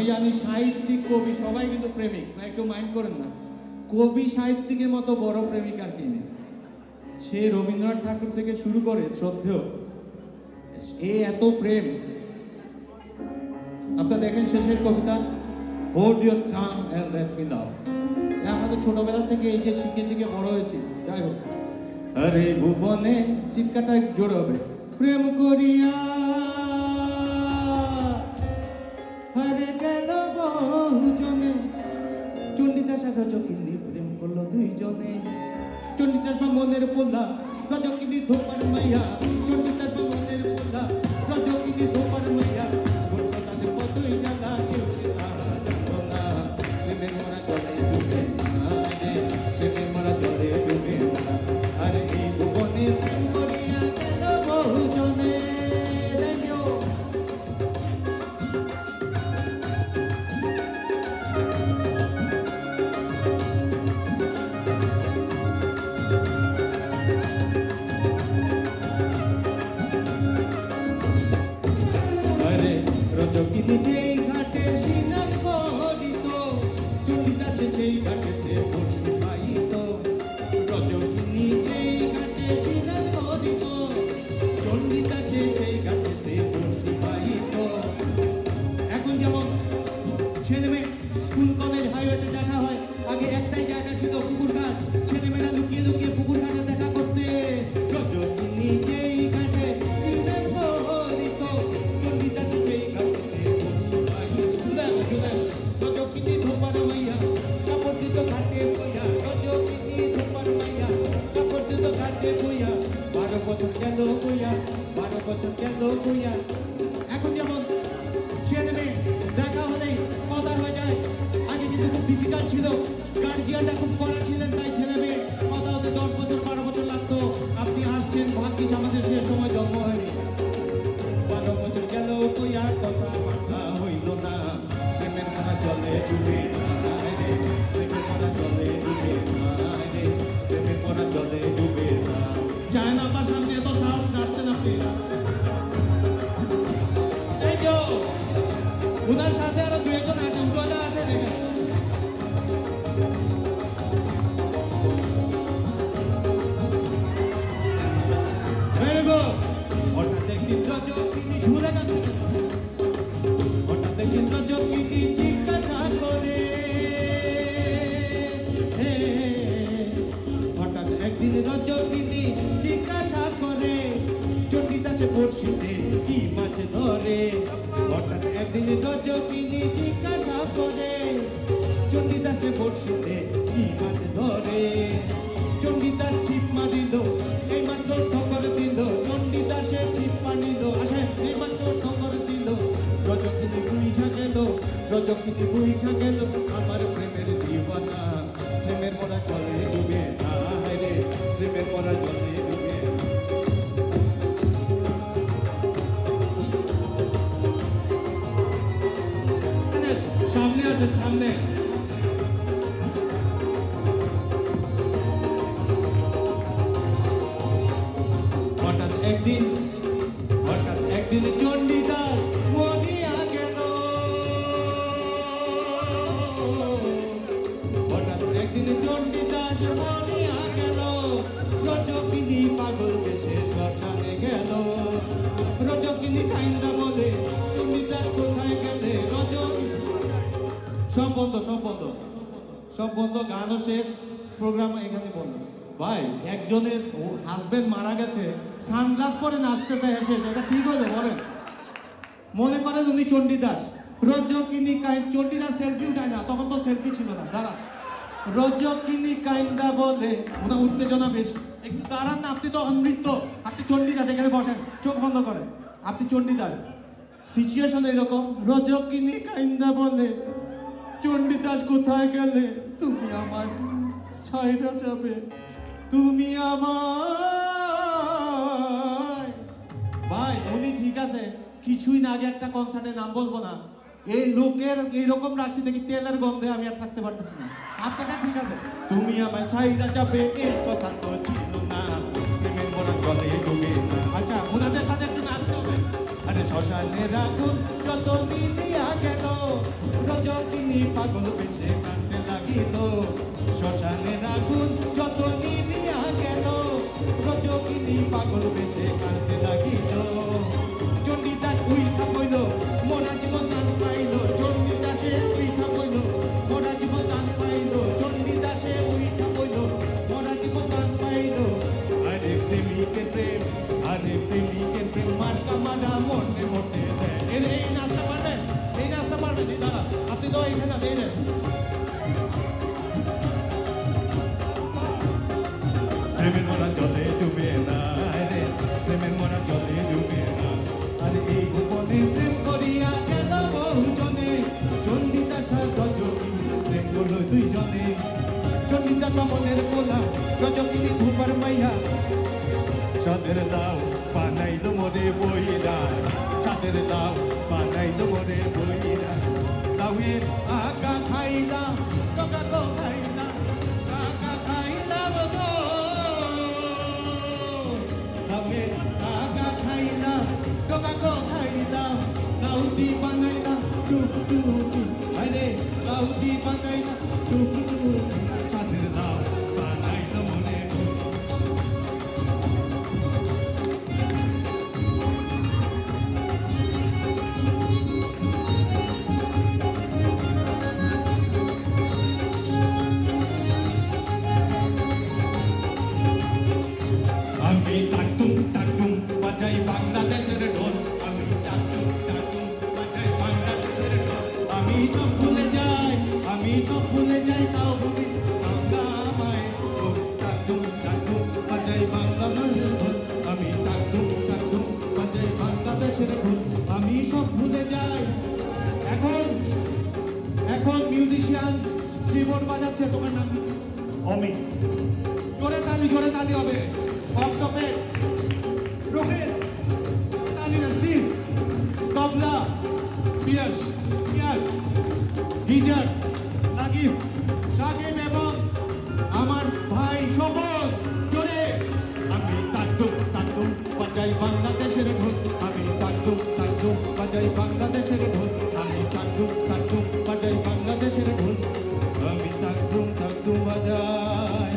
আমি জানি সাহিত্যিক, কবি, সবাই কিন্তু প্রেমিক। ভাই, কেউ মাইন্ড করেন না। কবি সাহিত্যিকের মতো বড় প্রেমিক আর কি নেই। সে রবীন্দ্রনাথ ঠাকুর থেকে শুরু করে, শ্রদ্ধেয়, এ এত প্রেম। আপনারা দেখেন Shesher Kobita hold your tongue and let me love আমরা তো ছোটবেলা থেকে এই যে শিখে শিখে বড় হয়েছি, যাই হোক। আরে ভুবনে চিৎকারটা জোরে হবে। প্রেম করিয়া চণ্ডীদাস বা মনের পোলা রজকিনী ধোপার মাইয়া। চণ্ডীদাস বা মনের পোলা রজকিনী ধোপার মাইয়া। আরে রজকিনী বারো বছর গেল বইয়া এখন যেমন ছেলে মেয়ে দেখা হলেই কথা হয়ে যায়। আগে কিন্তু খুব ছিল। গার্জিয়ানটা খুব কড়া ছিলেন, তাই কথা হতে দশ বছর, বারো বছর লাগতো। আপনি আসছেন ভাগ্যিস আমাদের সে সময় জন্ম হয়নি। বারো বছর গেল আর কথা মাথা হইল না। প্রেমের মারা জলে ডুবে প্রেমের মারা জলে ডুবে প্রেমের মারা জলে ডুবে না চায় না আপনার সামনে এত সাহস যাচ্ছেন আপনি উনার সাথে আরও দু একজন আছে রজকিনী জিজ্ঞাসা করে চণ্ডীদাসে বড়শিতে কি মাছ ধরে চণ্ডীদাস ছিপ মারিল এই মাত্র ঠকর দিল চণ্ডীদাসে ছিপ মারিল আসে এই মাত্র ঠকর দিল রজকিনী বুঝা গেল রজকিনী বুঝা গেল একদিন, হঠাৎ একদিন চণ্ডীদাস মরিয়া গেল। হঠাৎ একদিন চণ্ডীদাস মরিয়া গেল। রজকিনী পাগল দেশে শ্মশানে গেল। রজকিনী কাইন্দা বলে চণ্ডীদাস কোথায় গেলে রজকিনী সব বন্ধ সব বন্ধ সব বন্ধ গানও শেষ প্রোগ্রাম এখানে বন্ধ ভাই, একজনের হাজবেন্ড মারা গেছে সানগ্লাস পরে নাচতে চায় শেষ এটা ঠিক হলো, বলেন। মনে করেন উনি চণ্ডীদাস। রজকিনী কাইন, চণ্ডীদাস সেলফি উঠায় না, তখন তো সেলফি ছিল না দাঁড়া রজকিনী কাইন্দা বলে, ওনার উত্তেজনা বেশি। একটু দাঁড়ান না, আপনি তো অমৃত, আপনি চণ্ডীদাস, এখানে বসেন, চোখ বন্ধ করেন। আপনি চণ্ডীদাস। সিচুয়েশন এরকম, রজকিনী কাইন্দা বলে, চণ্ডীদাস কোথায় গেলে? তুমি আমার ছাইরা যাবে। তুমি আমার ভাই, উনি ঠিক আছে, কিছুই না, আগে একটা কনসার্টে নাম বলব না। এই লোকের এইরকম রাখছি দেখি তেলের গন্ধে আমি আর থাকতে পারতেছি না। আপনারটা ঠিক আছে। তুমি আমার ছাইরা যাবে এই কথা তো ছিল না। প্রেমের মরা জলে ডুবে আচ্ছা ওনাদের সাথে একটু নাচতে হবে। আরে শ্মশানের আগুন যত নিভিয়া গেল। রজকিনী পাগল বেশে কাঁদতে লাগিল। শ্মশানের আগুন যত প্রেমের মরা জলে ডুবে না রে প্রেমের মরা জলে ডুবে না আর এই গোপনে প্রেম করিয়া গেল বহুজনে চন্ডিদাসা রজকিনী প্রেম করল দুইজনে চন্ডিদাসা মনের কোলা রজকিনী ধূপার মাইয়া সাদের দাও বানাইল মোরে বইরা সাদের দাও বানাইল মোরে বইরা দাউয়ের আমি সব ভুলে যাই আমি সব ভুলে যাই তাও ভুলি বাংলা আমায় টাকুম টাকুম বাজাই বাংলাদেশের ঢোল আমি টাকুম টাকুম বাজাই বাংলাদেশের ঢোল আমি সব ভুলে যাই। এখন এখন মিউজিশিয়ান কিবোর্ড বাজাচ্ছে তোমার নাম? অমিত। জোরে তালি জোরে তালি হবে। অক্টোপে রোহিত তালি না তবলা। পিয়াস পিয়াস গিজার নাগিব সাকিব এবং আমার ভাই শপথ জোরে, আমি তাকদুম তাকদুম, বাজাই বাংলাদেশের ঢোল, আমি তাকদুম তাকদুম, বাজাই বাংলাদেশের ঢোল, আমি তাকদুম তাকদুম, বাজাই বাংলাদেশের ঢোল, আমি তাকদুম তাকদুম বাজাই।